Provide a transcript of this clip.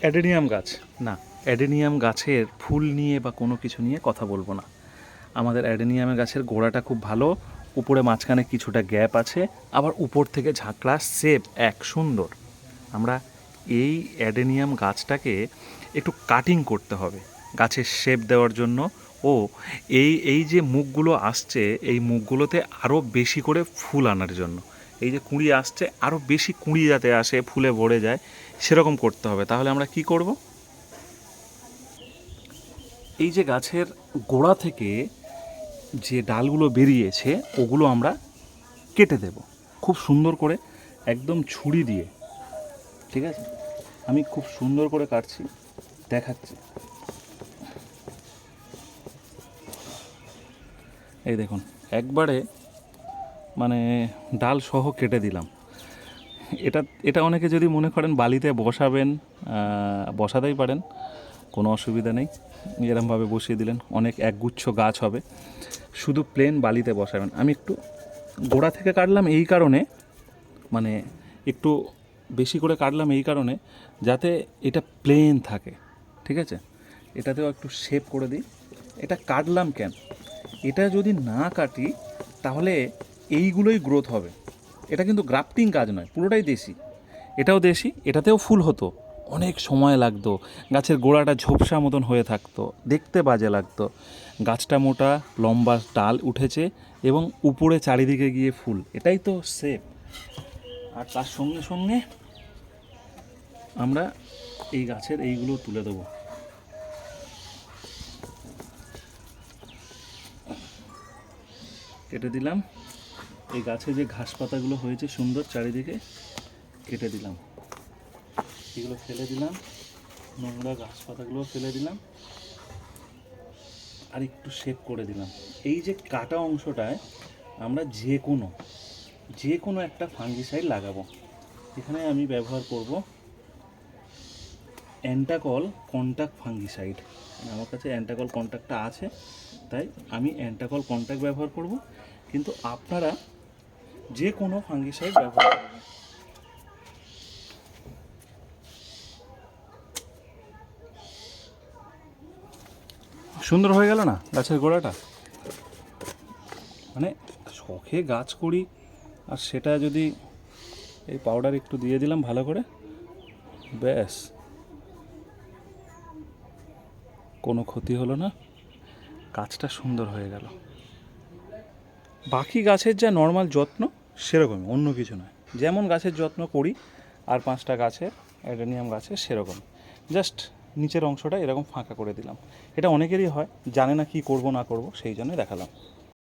Adenium গাছ। না, adenium গাছের ফুল নিয়ে বা কোনো কিছু নিয়ে কথা বলব না। আমাদের অ্যাডেনিয়াম গাছের গোড়াটা খুব ভালো, উপরে মাঝখানে কিছুটা গ্যাপ আছে, আবার উপর থেকে ঝাঁকড়া সেপ এক সুন্দর। আমরা এই অ্যাডেনিয়াম গাছটাকে একটু কাটিং করতে হবে গাছের শেপ দেওয়ার জন্য। ও, এই এই যে মুখগুলো আসছে, এই মুখগুলোতে আরও বেশি করে ফুল আনার জন্য। এই যে কুঁড়ি আসছে আরও বেশি কুঁড়ি যাতে আসে, ফুলে ভরে যায়, সেরকম করতে হবে। তাহলে আমরা কি করব? এই যে গাছের গোড়া থেকে যে ডালগুলো বেরিয়েছে, ওগুলো আমরা কেটে দেব। খুব সুন্দর করে একদম ছুরি দিয়ে। ঠিক আছে? আমি খুব সুন্দর করে কাটছি, দেখাচ্ছি। এই দেখুন, একবারে মানে ডাল সহ কেটে দিলাম। এটা এটা অনেকে যদি মনে করেন বালিতে বসাবেন বসাতেই পারেন, কোনো অসুবিধা নেই। এরমভাবে বসিয়ে দিলেন, অনেক একগুচ্ছ গাছ হবে। শুধু প্লেন বালিতে বসাবেন। আমি একটু গোড়া থেকে কাটলাম এই কারণে মানে একটু বেশি করে কাটলাম এই কারণে, যাতে এটা প্লেন থাকে, ঠিক আছে? এটাতেও একটু শেপ করে দিই। এটা কাটলাম কেন? এটা যদি না কাটি, তাহলে এইগুলোই গ্রোথ হবে। এটা কিন্তু গ্রাফটিং কাজ নয়, পুরোটাই দেশি। এটাও দেশি, এটাতেও ফুল হতো। অনেক সময় লাগতো, গাছের গোড়াটা ঝোপসা মতন হয়ে থাকতো, দেখতে বাজে লাগতো। গাছটা মোটা, লম্বা ডাল উঠেছে এবং উপরে চারিদিকে গিয়ে ফুল, এটাই তো সেপ আর তার সঙ্গে সঙ্গে আমরা এই গাছের এইগুলো তুলে দেবো। কেটে দিলাম। এই গাছে যে ঘাস পাতাগুলো হয়েছে সুন্দর চারিদিকে কেটে দিলাম। এগুলো ফেলে দিলাম, নোংরা ঘাস পাতাগুলো ফেলে দিলাম, আর একটু শেপ করে দিলাম। এই যে কাটা অংশটায় আমরা যে কোনো যে কোনো একটা ফাঙ্গিসাইড লাগাবো। এখানে আমি ব্যবহার করব অ্যান্টাকল কন্টাক্ট ফাঙ্গিসাইড আমার কাছে অ্যান্টাকল কন্ট্যাক্টটা আছে, তাই আমি অ্যান্টাকল কন্ট্যাক্ট ব্যবহার করব। কিন্তু আপনারা যে কোনো ফাঙ্গিসাইড ব্যবহার করবেন। সুন্দর হয়ে গেল না গাছের গোড়াটা? মানে শখে গাছ করি আর সেটা যদি এই পাউডার একটু দিয়ে দিলাম ভালো করে, ব্যাস। কোনো ক্ষতি হলো না। গাছটা সুন্দর হয়ে গেল। বাকি গাছের যা নর্মাল যত্ন সেরকমই, অন্য কিছু নয়। যেমন গাছের যত্ন করি, আর পাঁচটা গাছের অ্যাডেনিয়াম গাছে সেরকম জাস্ট নিচের অংশটা এরকম ফাঁকা করে দিলাম। এটা অনেকেরই হয়, জানে না কি করব না করব, সেই জন্য দেখালাম।